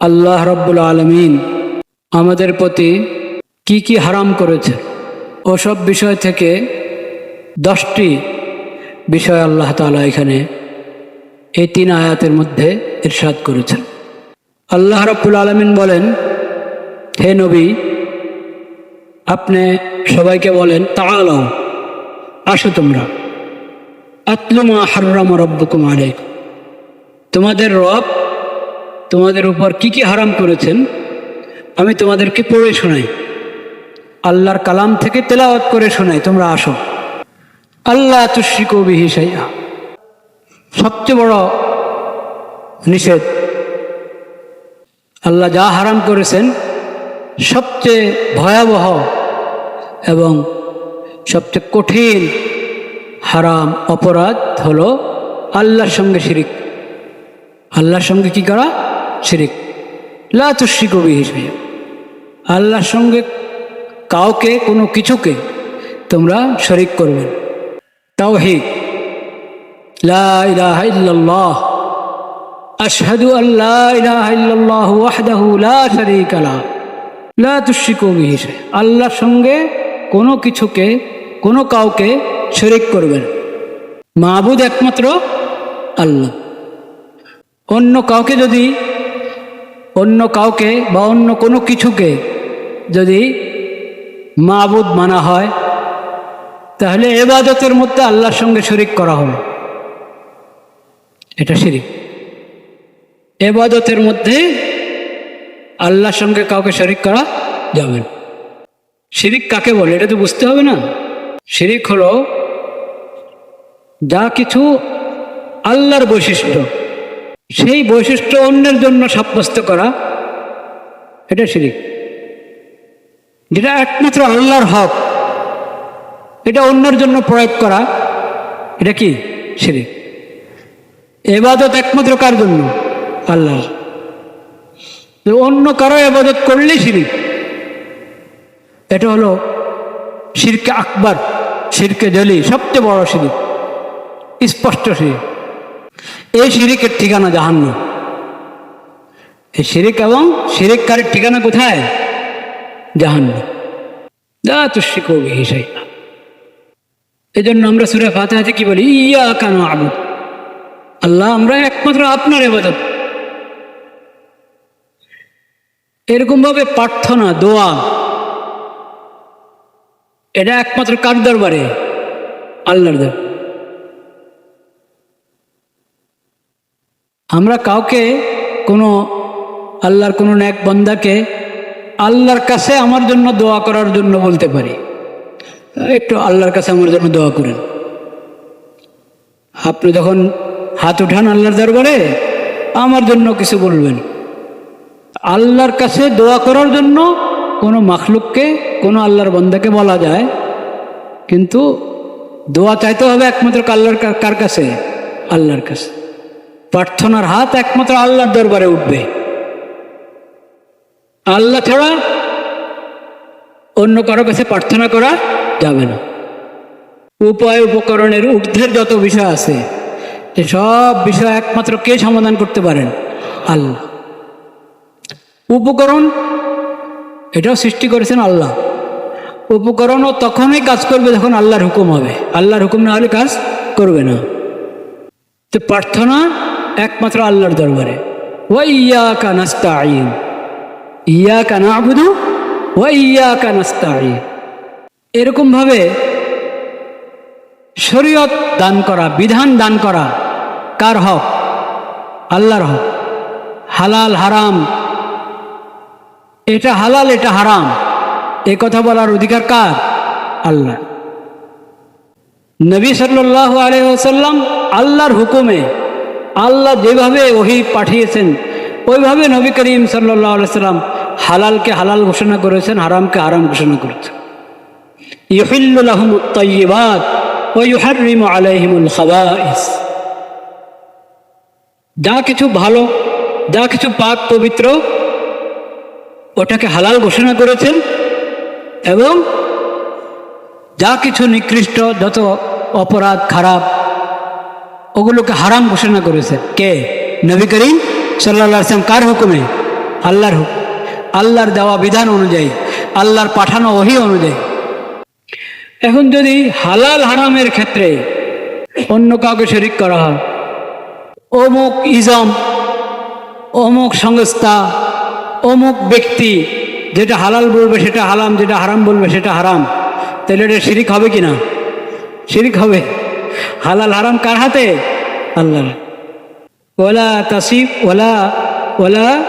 আল্লাহ রব্বুল আলমিন আমাদের প্রতি কি কি হারাম করেছে? ওসব বিষয় থেকে দশটি বিষয় আল্লাহ তালা এখানে এই তিন আয়াতের মধ্যে ইরশাদ করেছেন। আল্লাহ রব্বুল আলমিন বলেন, হে নবী, আপনি সবাইকে বলেন তালাও আসো তোমরা। আতলুমা হার্রাম রব্বুকুম আলাইকুম। তোমাদের রব তোমাদের উপর কি কি হারাম করেছেন? আমি তোমাদেরকে পড়ে শোনাই। আল্লাহর কালাম থেকে তেলাওয়াত করে শোনাই, তোমরা আসো। আল্লাহ তুশ্রিকো কবি হিসাইয়া সবচেয়ে বড় নিষেধ, আল্লাহ যা হারাম করেছেন, সবচেয়ে ভয়াবহ এবং সবচেয়ে কঠিন হারাম অপরাধ হলো আল্লাহর সঙ্গে শিরিক। আল্লাহর সঙ্গে কি করা? শিরিক। লাতুষ্যি কবি হিসেবে আল্লাহর সঙ্গে কাউকে, কোনো কিছুকে তোমরা শরিক করবে তাওহিদ। লা ইলাহা আশহাদু আল্লা ইলাহা ইল্লাল্লাহ ওয়াহদাহু লা লা লা আল্লাহর সঙ্গে কোনো কিছুকে, কোনো কাউকে শরিক করবেন মাহবুদ একমাত্র আল্লাহ। অন্য কাউকে যদি অন্য কাউকে বা অন্য কোনো কিছুকে যদি মাহবুদ মানা হয়, তাহলে এবাদতের মধ্যে আল্লাহর সঙ্গে শরিক করা হলো। এটা শিরিক। এবাদতের মধ্যে আল্লাহর সঙ্গে কাউকে শরিক করা যাবে শিরিক কাকে বলে, এটা তো বুঝতে হবে না। শিরিক হলো যা কিছু আল্লাহর বৈশিষ্ট্য। সেই বৈশিষ্ট্য অন্যের জন্য সাব্যস্ত করা, এটা শিরিক। যেটা একমাত্র আল্লাহর হক, এটা অন্যের জন্য প্রয়োগ করা, এটা কি? শিরিক। এবাদত একমাত্র কার জন্য? আল্লাহ অন্য কারও এবাদত করলেই শিরিক। এটা হলো শিরকে আকবর, শিরকে জলি সবচেয়ে বড় শিরিক, স্পষ্ট শিরিক। এই শিরিকের ঠিকানা জাহান্ন এই শিরিক এবং শিরিককারের ঠিকানা কোথায়? জাহান্ন যা তুষ্টি কবি হিসাই এই জন্য আমরা সুরে ফাতে কি বলি? ইয়া কেন আবুদ আল্লাহ আমরা একমাত্র আপনার এবাদত এরকম ভাবে প্রার্থনা, দোয়া, এটা একমাত্র কার দরবারে? আল্লাহর দর আমরা কাউকে কোনো আল্লাহর কোনো ন্যাক বন্দাকে আল্লাহর কাছে আমার জন্য দোয়া করার জন্য বলতে পারি। একটু আল্লাহর কাছে আমার জন্য দোয়া করেন। আপনি যখন হাত উঠান আল্লাহর দরবারে, আমার জন্য কিছু বলবেন। আল্লাহর কাছে দোয়া করার জন্য কোনো মাখলুককে, কোনো আল্লাহর বন্দাকে বলা যায়। কিন্তু দোয়া চাইতে হবে একমাত্র আল্লাহর কার কাছে? আল্লাহর কাছে। প্রার্থনার হাত একমাত্র আল্লাহর দরবারে উঠবে। আল্লাহ ছাড়া অন্য কারও কাছে প্রার্থনা করা যাবে না। উপায় উপকরণের ঊর্ধ্বের যত বিষয় আছে সব বিষয় একমাত্র কে সমাধান করতে পারেন? আল্লাহ। উপকরণ, এটাও সৃষ্টি করেছেন আল্লাহ। উপকরণও তখনই কাজ করবে যখন আল্লাহর হুকুম হবে। আল্লাহর হুকুম না হলে কাজ করবে না। তো প্রার্থনা একমাত্র আল্লাহর দরবারে। ওয়া ইয়া এরকমভাবে শরীয়ত দান করা, বিধান দান করা কার হক? আল্লাহর হক। হালাল, হারাম। এটা হালাল, এটা হারাম। এ কথা বলার অধিকার কার? আল্লাহ নবী সাল্লাহ আলহাম আল্লাহর হুকুমে আল্লাহ যেভাবে ওহি পাঠিয়েছেন, ওইভাবে নবী করিম সাল্লাহ আলাইসাল্লাম হালালকে হালাল ঘোষণা করেছেন, হারামকে হারাম ঘোষণা করেছেন। আলাইহিমুল যা কিছু ভালো, যা কিছু পাক পবিত্র, ওটাকে হালাল ঘোষণা করেছেন এবং যা কিছু নিকৃষ্ট, যত অপরাধ, খারাপ ওগুলোকে হারাম ঘোষণা করেছে। কে? নবী করিম সাল্লা আসলাম কার হুকুমে? আল্লাহর হুকুম আল্লাহর দেওয়া বিধান অনুযায়ী, আল্লাহর পাঠানো ওহি অনুযায়ী। এখন যদি হালাল হারামের ক্ষেত্রে অন্য কাউকে শরিক করা হয়, অমুক ইজম, অমুক সংস্থা, অমুক ব্যক্তি, যেটা হালাল বলবে সেটা হালাম যেটা হারাম বলবে সেটা হারাম, তাহলে এটা শিরিক হবে কি না? শিরিক হবে। হালাল হারাম কার হাতে? আল্লাহ ওলা তাসিফ ওলা ওলা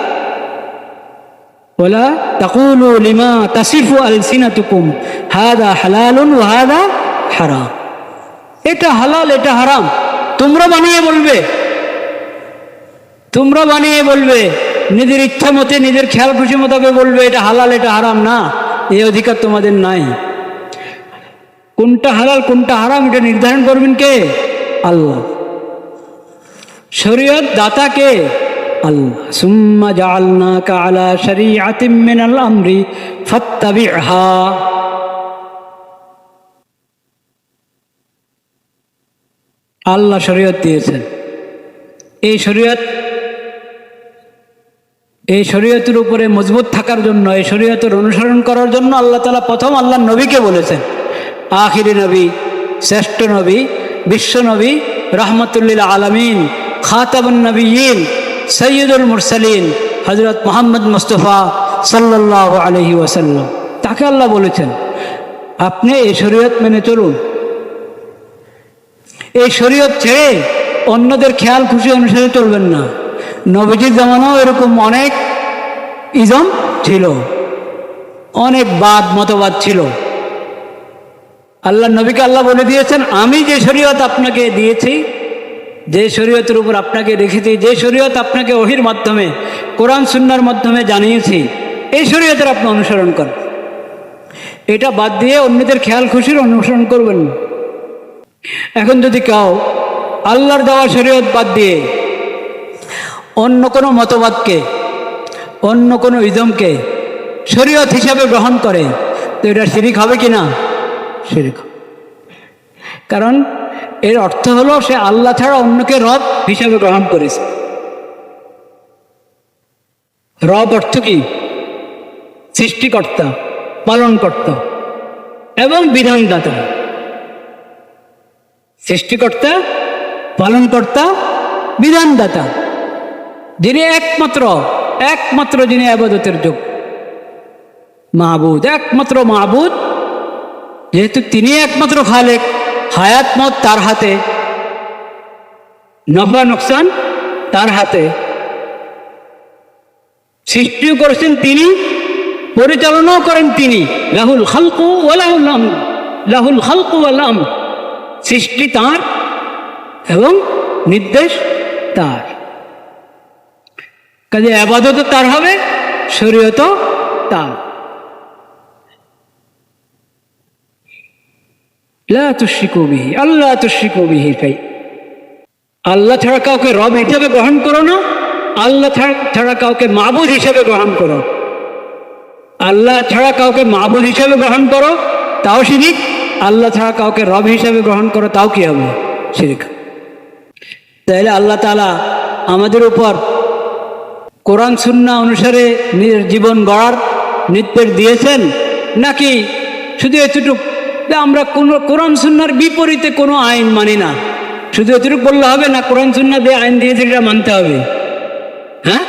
ওলা তাকুলু লিমা তাসিফু আলসিনাতুকুম। হাদা হালালুন ওয়া হাদা হারাম। এটা হালাল, এটা হারাম। তোমরা বানিয়ে বলবে। তোমরা বানিয়ে বলবে। নিজের ইচ্ছা মতে, নিজের খেয়াল খুশি মোতাবেক বলবে, এটা হালাল, এটা হারাম না। এই অধিকার তোমাদের নাই। কোনটা হালাল, কোনটা হারাম, এটা নির্ধারণ করবেন কে? আল্লাহ। শরীয়ত দাতা কে? আল্লাহ। সুম্মা আমরি আল্লাহ শরীয়ত দিয়েছেন। এই শরীয়ত, এই শরীয়তের উপরে মজবুত থাকার জন্য, এই শরীয়তের অনুসরণ করার জন্য আল্লাহ তালা প্রথম আল্লাহ নবীকে বলেছেন। আখিরি নবী, শ্রেষ্ঠ নবী, বিশ্ব নবী, রহমতুল্লিল আলমিন খাতাবুন নবীন সৈয়দুল মুরসালিন হজরত মোহাম্মদ মুস্তফা সাল্লাহ আলহি ওয়াসাল্লাম। তাকে আল্লাহ বলেছেন, আপনি এই শরীয়ত মেনে চলুন। এই শরীয়ত ছেড়ে অন্যদের খেয়াল খুশি অনুসারে চলবেন না। নবীজির জামানাও এরকম অনেক ইজম ছিল, অনেক বাদ মতবাদ ছিল। আল্লাহ নবীকে আল্লাহ বলে দিয়েছেন, আমি যে শরীয়ত আপনাকে দিয়েছি, যে শরীয়তের উপর আপনাকে রেখেছি, যে শরীয়ত আপনাকে ওহির মাধ্যমে, কোরআন, সুন্নার মাধ্যমে জানিয়েছি, এই শরীয়তের আপনি অনুসরণ করেন। এটা বাদ দিয়ে অন্যদের খেয়াল খুশির অনুসরণ করবেন। এখন যদি কেউ আল্লাহর দেওয়া শরীয়ত বাদ দিয়ে অন্য কোনো মতবাদকে, অন্য কোনো ইজমকে শরীয়ত হিসাবে গ্রহণ করে, তো এটা শিরিক হবে কি না শিরিক। কারণ এর অর্থ হলো সে আল্লাহ ছাড়া অন্যকে রব হিসাবে গ্রহণ করেছে। রব অর্থ কি? সৃষ্টিকর্তা, পালনকর্তা এবং বিধানদাতা। সৃষ্টিকর্তা, পালনকর্তা, বিধানদাতা। যিনি একমাত্র একমাত্র যিনি আবাদতের যোগ মাহবুদ একমাত্র মাহবুদ যেহেতু তিনি একমাত্র খালেক, হায়াত মত তার হাতে। নফা নোকসান তার হাতে। সৃষ্টিও করেছেন তিনি, পরিচালনাও করেন তিনি। লাহুল খালকু ওয়ালাহুল আম লাহুল খালকু ওয়ালাম সৃষ্টি তার এবং নির্দেশ তার। কাজে আবাদত তার হবে, শরীয়ত তার লা তুশরিকু আল্লাহ বিহি কাই আল্লাহ ছাড়া কাউকে রব হিসাবে গ্রহণ করো না আল্লাহ ছাড়া কাউকে মাবুদ হিসাবে গ্রহণ করো। আল্লাহ ছাড়া কাউকে মাবুদ হিসাবে গ্রহণ করো, তাও শিরিক। আল্লাহ ছাড়া কাউকে রব হিসাবে গ্রহণ করো, তাও কি হবে শিরিক। তাহলে আল্লাহ তালা আমাদের উপর কোরআন সুন্না অনুসারে জীবন গড়ার নির্দেশ দিয়েছেন, নাকি শুধু এতটুকু? যে আমরা কোনো কোরআন সুন্নার বিপরীতে কোনো আইন মানি না। শুধু এতটুকু বললে হবে না, কোরআন সুন্না দিয়ে আইন দিয়েছে এটা মানতে হবে। হ্যাঁ?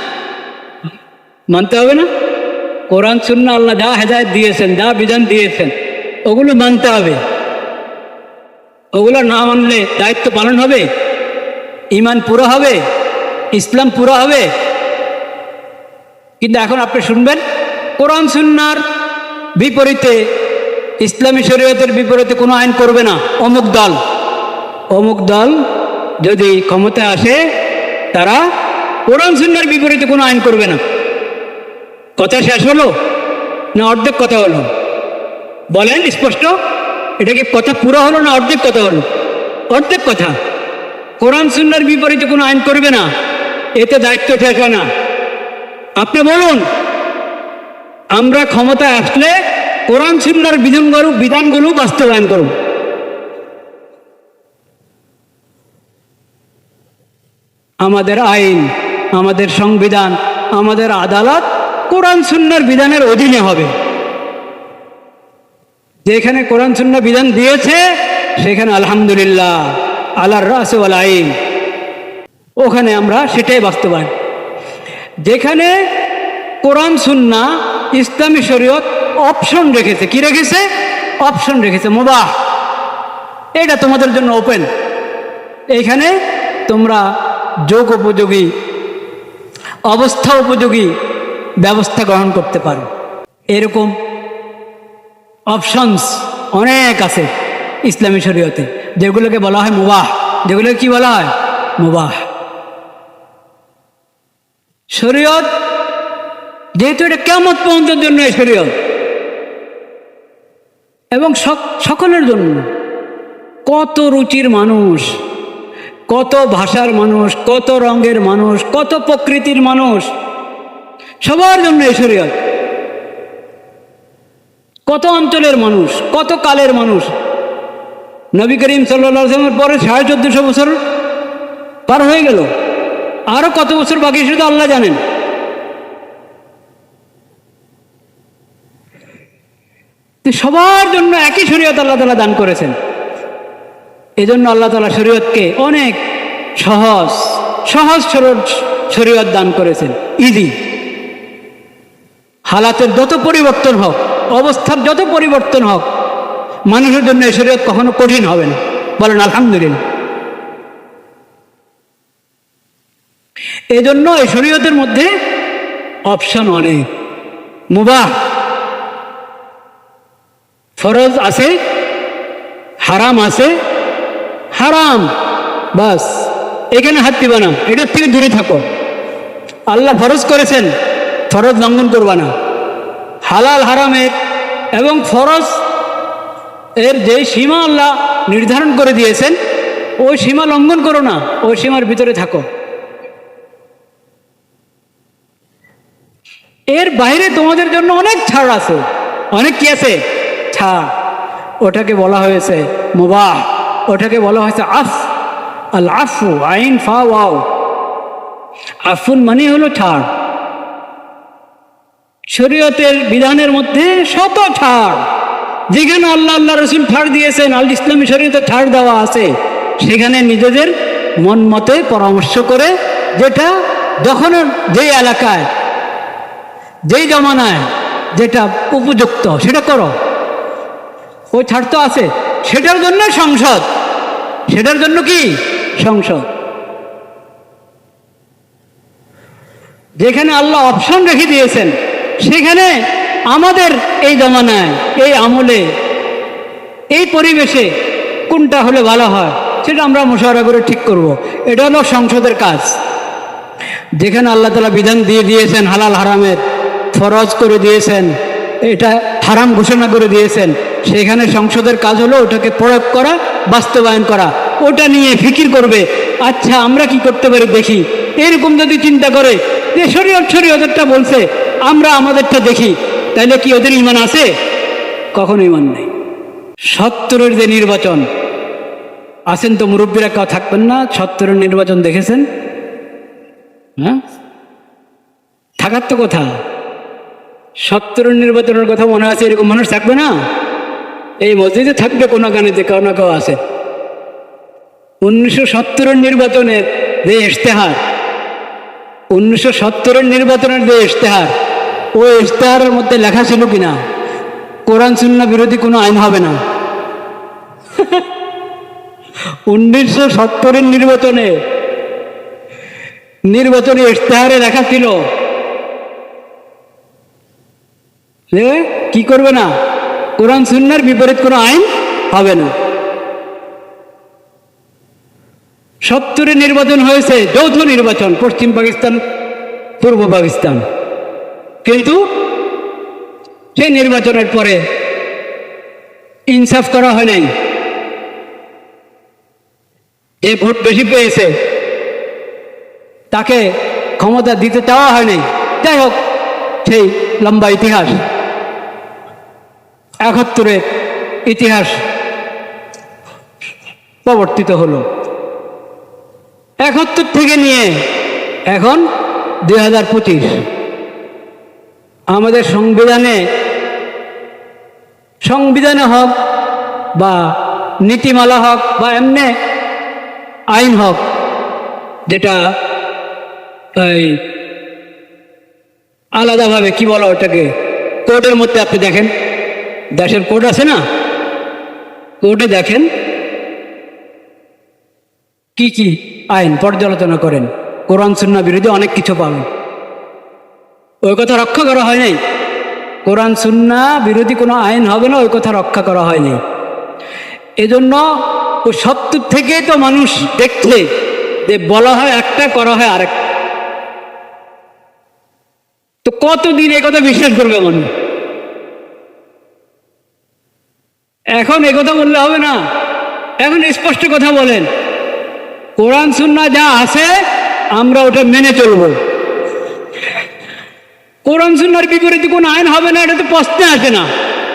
মানতে হবে না? কোরআন সুন্না আল্লাহ যা হেদায়ত দিয়েছেন, যা বিধান দিয়েছেন, ওগুলো মানতে হবে। ওগুলো না মানলে দায়িত্ব পালন হবে, ইমান পুরো হবে, ইসলাম পুরো হবে। কিন্তু এখন আপনি শুনবেন, কোরআন সুন্নার বিপরীতে ইসলামী শরীয়তের বিপরীতে কোনো আইন করবে না। অমুক দল। অমুক দল যদি ক্ষমতায় আসে, তারা কোরআন সুন্নার বিপরীতে কোনো আইন করবে না। কথা শেষ হলো? না অর্ধেক কথা হলো? বলেন, স্পষ্ট? এটা কি কথা পুরো হলো না অর্ধেক কথা হলো? অর্ধেক কথা। কোরআন সুন্নার বিপরীতে কোনো আইন করবে না। এতে দায়িত্ব হয় না। আপনি বলুন, আমরা ক্ষমতায় আসলে কোরআন সুন্নার বিধানগুলো বিধানগুলো বাস্তবায়ন করব আমাদের আইন, আমাদের সংবিধান, আমাদের আদালত কোরআন সুন্নার বিধানের অধীনে হবে। যেখানে কোরআন সুন্না বিধান দিয়েছে, সেখানে আলহামদুলিল্লাহ আল্লাহর রাসে আইন। ওখানে আমরা সেটাই বাস্তবায়ন। যেখানে কোরআন সুন্না ইসলামী শরীয়ত অপশন রেখেছে। কি রেখেছে? অপশন রেখেছে, মোবাহ। এটা তোমাদের জন্য ওপেন এইখানে তোমরা যোগ উপযোগী, অবস্থা উপযোগী ব্যবস্থা গ্রহণ করতে পারো। এরকম অপশনস অনেক আছে ইসলামী শরীয়তে, যেগুলোকে বলা হয় মুবাহ। যেগুলোকে কি বলা হয়? মুবাহ। শরীয়ত, যেহেতু এটা কেমন পর্যন্তের জন্য শরীয়ত এবং সক- সকলের জন্য। কত রুচির মানুষ, কত ভাষার মানুষ, কত রঙের মানুষ, কত প্রকৃতির মানুষ, সবার জন্য শরীয়ত। কত অঞ্চলের মানুষ, কত কালের মানুষ। নবী করিম সাল্লামের পরে সাড়ে চোদ্দশো বছর পার হয়ে গেল। আরও কত বছর বাকি শুধু আল্লাহ জানেন। সবার জন্য একই শরীয়ত আল্লাহ তালা দান করেছেন। এজন্য আল্লাহ তালা শরীয়তকে অনেক সহজ সহজ শরীয়ত দান করেছেন। ইজি হালাতের যত পরিবর্তন হোক, অবস্থার যত পরিবর্তন হোক, মানুষের জন্য এই শরীয়ত কখনো কঠিন হবে না। বলেন, আলহামদুলিল্লাহ। এই জন্য এই শরীয়তের মধ্যে অপশন অনেক। মুবাহ। ফরজ আছে, হারাম আছে, হারাম, বাস। এখানে হাত দিবা না এটার থেকে দূরে থাকো। আল্লাহ ফরজ করেছেন, ফরজ লঙ্ঘন করবা না। হালাল হারামের এবং ফরজ এর যে সীমা আল্লাহ নির্ধারণ করে দিয়েছেন, ওই সীমা লঙ্ঘন করো না, ওই সীমার ভিতরে থাকো। এর বাইরে তোমাদের জন্য অনেক ছাড় আছে, অনেক কি আছে? ছাড় ওটাকে বলা হয়েছে মুবাহ, ওটাকে বলা হয়েছে আফ, আল আফু, আইন, ফা, ওয়াও। আফুন মানে হলো ছাড় শরীয়তের বিধানের মধ্যে শত ছাড় যেখানে আল্লাহ আল্লাহ রসুল ছাড় দিয়েছেন, আল ইসলামী শরীয়তে ছাড় দেওয়া আছে, সেখানে নিজেদের মন মতে পরামর্শ করে, যেটা যখন যেই এলাকায়, যেই জমানায়, যেটা উপযুক্ত, সেটা করো। ওই তো আছে। সেটার জন্য সংসদ। সেটার জন্য কি? সংসদ। যেখানে আল্লাহ অপশন রেখে দিয়েছেন, সেখানে আমাদের এই জমানায়, এই আমলে, এই পরিবেশে কোনটা হলে ভালো হয়, সেটা আমরা মশারা করে ঠিক করব। এটা হলো সংসদের কাজ। যেখানে আল্লাহ তালা বিধান দিয়ে দিয়েছেন হালাল হারামের, ফরজ করে দিয়েছেন, এটা হারাম ঘোষণা করে দিয়েছেন। সেখানে সংসদের কাজ হলো ওটাকে প্রয়োগ করা, বাস্তবায়ন করা। ওটা নিয়ে ফিকির করবে। আচ্ছা আমরা কি করতে পারি দেখি। এরকম যদি চিন্তা করে, যে শরীয়ত শরীয়তেরটা বলছে, আমরা আমাদেরটা দেখি। তাহলে কি ওদের ইমান আছে? কখনো ইমান নেই। সত্তরের যে নির্বাচন, আছেন তো মুরব্বীরা, কেউ থাকবেন না? সত্তরের নির্বাচন দেখেছেন? হ্যাঁ? থাকার তো কথা। সত্তরের নির্বাচনের কথা মনে আছে, এরকম মানুষ থাকবে না? এই মসজিদে থাকবে কোনো গানেতে কেউ না কেউ আছে। উনিশশো সত্তরের নির্বাচনের যে ইশতেহার, উনিশশো সত্তরের নির্বাচনের যে ইশতেহার, ওই ইশতেহারের মধ্যে লেখা ছিল কিনা? কোরআন সুন্না বিরোধী কোনো আইন হবে না। উনিশশো সত্তরের নির্বাচনে নির্বাচনী ইশতেহারে লেখা ছিল যে কি করবে না? কোরআন, সুন্নার বিপরীত কোনো আইন হবে না। সত্তরে নির্বাচন হয়েছে, যৌথ নির্বাচন, পশ্চিম পাকিস্তান, পূর্ব পাকিস্তান। কিন্তু সেই নির্বাচনের পরে ইনসাফ করা হয় নাই। যে ভোট বেশি পেয়েছে, তাকে ক্ষমতা দিতে চাওয়া হয়নি যাই হোক, সেই লম্বা ইতিহাস। একাত্তরের ইতিহাস প্রবর্তিত হলো। একাত্তর থেকে নিয়ে এখন দুই হাজার পঁচিশ। আমাদের সংবিধানে সংবিধানে হোক বা নীতিমালা হোক বা এমনি আইন হোক, যেটা এই আলাদাভাবে কি বলো ওটাকে কোর্টের মধ্যে আপনি দেখেন। দেশের কোর্ট আছে না? কোর্টে দেখেন। কি কি আইন পর্যালোচনা করেন? কোরআন, সুন্না বিরোধী অনেক কিছু পাবেন। ওই কথা রক্ষা করা হয় নাই। কোরআন, সুন্না বিরোধী কোনো আইন হবে না, ওই কথা রক্ষা করা হয়নি এজন্য ও সত্তর থেকে তো মানুষ দেখলে যে বলা হয় একটা, করা হয় আরেকটা। তো কতদিন এ কথা বিশ্বাস করবে মানুষ? এখন কথা বললে হবে না। এখন স্পষ্ট কথা বলেন। কোরআন সুন্না যা আছে, আমরা ওটা মেনে চলবো। কোরআন সুন্নার বিপরীতে কোনো আইন হবে না, এটা তো প্রশ্নে আসে না।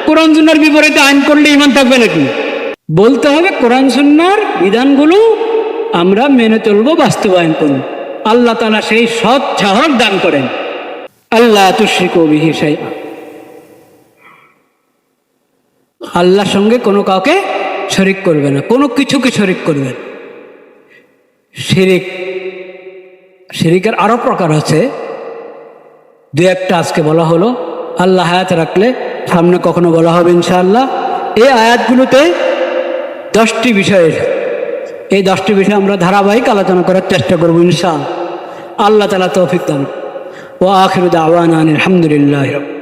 কোরআন সুন্নার বিপরীতে আইন করলে ইমান থাকবে নাকি? বলতে হবে কোরআন সুন্নার বিধানগুলো আমরা মেনে চলবো, বাস্তবায়ন করব। আল্লাহ তালা সেই সৎ সাহস দান করেন। আল্লাহ তুশ্রিক বিহি আল্লাহর সঙ্গে কোনো কাউকে শরিক করবে না, কোনো কিছুকে শরিক করবে না। শিরিক, শিরিকের আরও প্রকার আছে। দু একটা আজকে বলা হলো, আল্লাহ হায়াত রাখলে সামনে কখনো বলা হবে ইনশাআল্লাহ। এই আয়াতগুলোতে দশটি বিষয়ের, এই দশটি বিষয় আমরা ধারাবাহিক আলোচনা করার চেষ্টা করব ইনশাআল্লাহ। আল্লাহ তালা তৌফিক দান। ও আখির দাওয়ান আলহামদুলিল্লাহ